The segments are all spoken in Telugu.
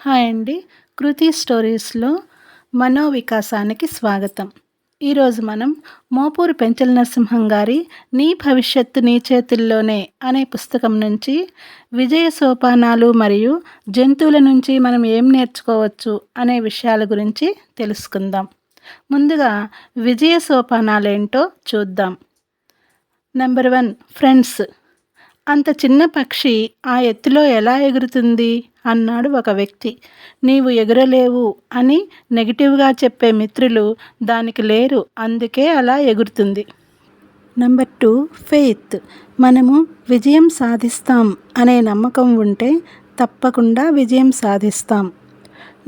హాయ్ అండి. కృతి స్టోరీస్లో మనోవికాసానికి స్వాగతం. ఈరోజు మనం మోపూరు పెంచల నరసింహం గారి నీ భవిష్యత్తు నీ చేతుల్లోనే అనే పుస్తకం నుంచి విజయ సోపానాలు మరియు జంతువుల నుంచి మనం ఏం నేర్చుకోవచ్చు అనే విషయాల గురించి తెలుసుకుందాం. ముందుగా విజయ సోపానాలేంటో చూద్దాం. నెంబర్ వన్ ఫ్రెండ్స్ అంత చిన్న పక్షి ఆ ఎత్తులో ఎలా ఎగురుతుంది అన్నాడు ఒక వ్యక్తి. నీవు ఎగురలేవు అని నెగిటివ్గా చెప్పే మిత్రులు దానికి లేరు అందుకే అలా ఎగురుతుంది. Number two faith. మనము విజయం సాధిస్తాం అనే నమ్మకం ఉంటే తప్పకుండా విజయం సాధిస్తాం.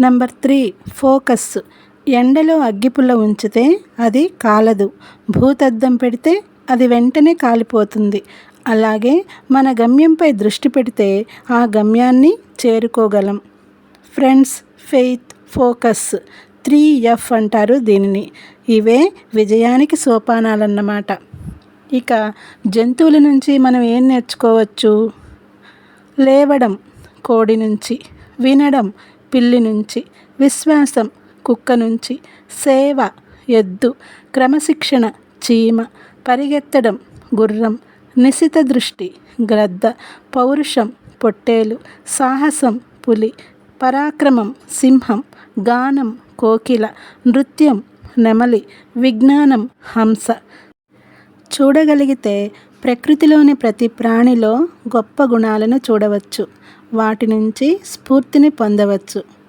Number three focus. ఎండలో అగ్గిపుల్ల ఉంచితే అది కాలదు. భూతద్దం పెడితే అది వెంటనే కాలిపోతుంది. అలాగే మన గమ్యంపై దృష్టి పెడితే ఆ గమ్యాన్ని చేరుకోగలం. Friends faith focus three F అంటారు దీనిని. ఇవే విజయానికి సోపానాలన్నమాట. ఇక జంతువుల నుంచి మనం ఏం నేర్చుకోవచ్చు? లేవడం కోడి నుంచి వినడం పిల్లి నుంచి విశ్వాసం కుక్క నుంచి సేవ ఎద్దు క్రమశిక్షణ చీమ పరిగెత్తడం గుర్రం నిశిత దృష్టి గ్రద్ద పౌరుషం పొట్టేలు సాహసం పులి పరాక్రమం సింహం గానం కోకిల నృత్యం నెమలి విజ్ఞానం హంస. చూడగలిగితే ప్రకృతిలోని ప్రతి ప్రాణిలో గొప్ప గుణాలను చూడవచ్చు. వాటి నుంచి స్ఫూర్తిని పొందవచ్చు.